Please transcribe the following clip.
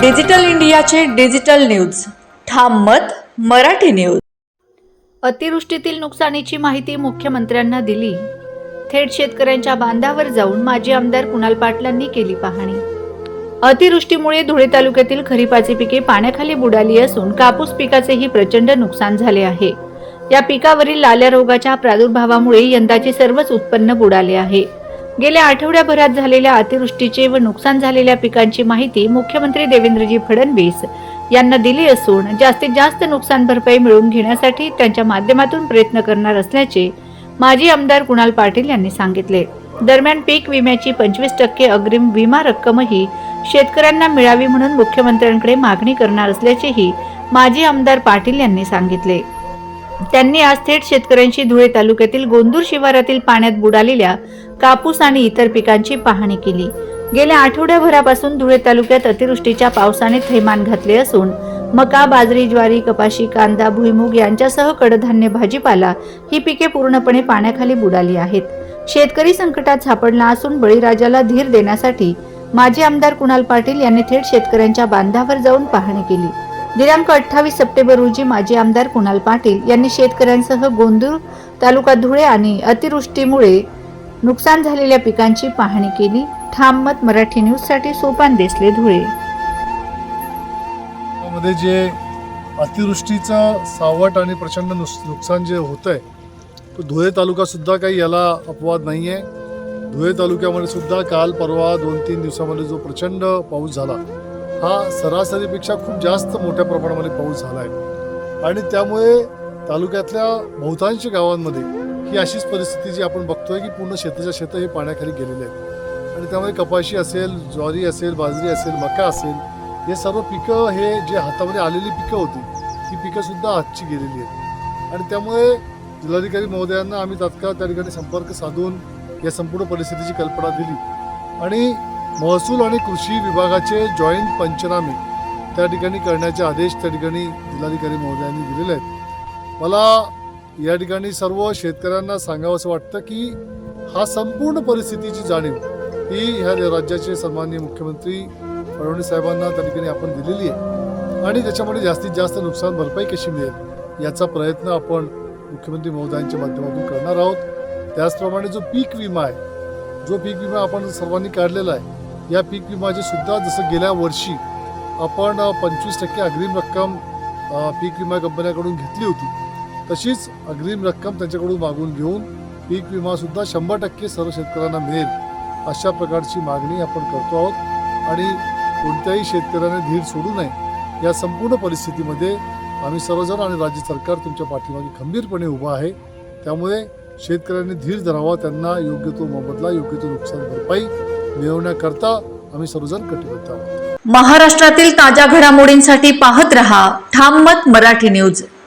Digital इंडियाचे digital news. ठाम मत मराठी न्यूज. अतिवृष्टीतील नुकसानीची माहिती मुख्यमंत्र्यांना दिली. थेट शेतकऱ्यांच्या बांधावर जाऊन माजी आमदार कुणाल पाटलांनी केली पाहणी. अतिवृष्टीमुळे धुळे तालुक्यातील खरीपाची पिके पाण्याखाली बुडाली असून कापूस पिकाचेही प्रचंड नुकसान झाले आहे. या पिकावरील लाल्या रोगाच्या प्रादुर्भावामुळे यंदाचे सर्वच उत्पन्न बुडाले आहे. गेल्या आठवड्याभरात झालेल्या अतिवृष्टीचे व नुकसान झालेल्या पिकांची माहिती मुख्यमंत्री देवेंद्रजी फडणवीस यांना दिली असून जास्तीत जास्त नुकसान भरपाई मिळवून घेण्यासाठी त्यांच्या माध्यमातून प्रयत्न करणार असल्याचे माजी आमदार कुणाल पाटील यांनी सांगितले. दरम्यान पीक विम्याची पंचवीस टक्के अग्रिम विमा रक्कमही शेतकऱ्यांना मिळावी म्हणून मुख्यमंत्र्यांकडे मागणी करणार असल्याचेही माजी आमदार पाटील यांनी सांगितले. त्यांनी आज थेट शेतकऱ्यांशी धुळे तालुक्यातील गोंदूर शिवारातील पाण्यात बुडालेल्या कापूस आणि इतर पिकांची पाहणी केली. गेल्या आठवड्याभरापासून धुळे तालुक्यात अतिवृष्टीच्या पावसाने थैमान घातले असून मका बाजरी ज्वारी कपाशी कांदा भुईमूग यांच्यासह कडधान्य भाजीपाला ही पिके पूर्णपणे पाण्याखाली बुडाली आहेत. शेतकरी संकटात सापडला असून बळीराजाला धीर देण्यासाठी माजी आमदार कुणाल पाटील यांनी थेट शेतकऱ्यांच्या बांधावर जाऊन पाहणी केली. दिनांक अठ्ठावीस सप्टेंबर रोजी माजी आमदार कुणाल पाटील यांनी शेतकऱ्यांसह गोंदूर तालुका धुळे आणि अतिवृष्टीमुळे नुकसान झालेल्या पिकांची पाहणी केली. ठाम मत मराठी न्यूजसाठी सोपान देसले धुळे. मध्ये जे अतिवृष्टीचं सावट आणि प्रचंड नुस नुकसान जे होतं आहे तो धुळे तालुकासुद्धा काही याला अपवाद नाही आहे धुळे तालुक्यामध्ये सुद्धा काल परवा दोन तीन दिवसामध्ये जो प्रचंड पाऊस झाला हा सरासरीपेक्षा खूप जास्त मोठ्या प्रमाणामध्ये पाऊस झाला आहे आणि त्यामुळे तालुक्यातल्या बहुतांश गावांमध्ये ही अशीच परिस्थिती जी आपण बघतोय की पूर्ण शेताच्या शेतं हे पाण्याखाली गेलेले आहेत आणि त्यामुळे कपाशी असेल ज्वारी असेल बाजरी असेल मका असेल हे सर्व पिकं हे जे हातामध्ये आलेली पिकं होती ही पिकंसुद्धा आजची हातची गेलेली आहेत. आणि त्यामुळे जिल्हाधिकारी महोदयांना आम्ही तात्काळ त्या ठिकाणी संपर्क साधून या संपूर्ण परिस्थितीची कल्पना दिली. आणि महसूल आणि कृषी विभागाचे जॉईंट पंचनामे त्या ठिकाणी करण्याचे आदेश त्या ठिकाणी जिल्हाधिकारी महोदयांनी दिलेले आहेत. मला या ठिकाणी सर्व शेतकऱ्यांना सांगावं असं वाटतं की हा संपूर्ण परिस्थितीची जाणीव ही ह्या राज्याचे सन्माननीय मुख्यमंत्री फडणवीस साहेबांना त्या ठिकाणी आपण दिलेली आहे. आणि त्याच्यामध्ये जास्तीत जास्त नुकसान भरपाई कशी मिळेल याचा प्रयत्न आपण मुख्यमंत्री महोदयांच्या माध्यमातून करणार आहोत. त्याचप्रमाणे जो पीक विमा आहे जो पीक विमा आपण सर्वांनी काढलेला आहे या पीक विमाचे सुद्धा जसं गेल्या वर्षी आपण पंचवीस टक्के अग्रिम रक्कम पीक विमा कंपन्याकडून घेतली होती तशीच अग्रिम रक्कम त्यांच्याकडून मागून घेऊन पीक विमासुद्धा शंभर टक्के सर्व शेतकऱ्यांना मिळेल अशा प्रकारची मागणी आपण करतो आहोत. आणि कोणत्याही शेतकऱ्याने धीर सोडू नये या संपूर्ण परिस्थितीमध्ये आम्ही सर्वजण आणि राज्य सरकार तुमच्या पाठीमागे खंबीरपणे उभं आहे. त्यामुळे शेतकऱ्यांनी धीर धरावा त्यांना योग्य तो मोबदला योग्य तो नुकसान भरपाई मिळवण्याकरता आम्ही सर्वजण कटिबद्ध आहोत. महाराष्ट्रातील ताज्या घडामोडींसाठी पाहत रहा. ठाम मत मराठी न्यूज.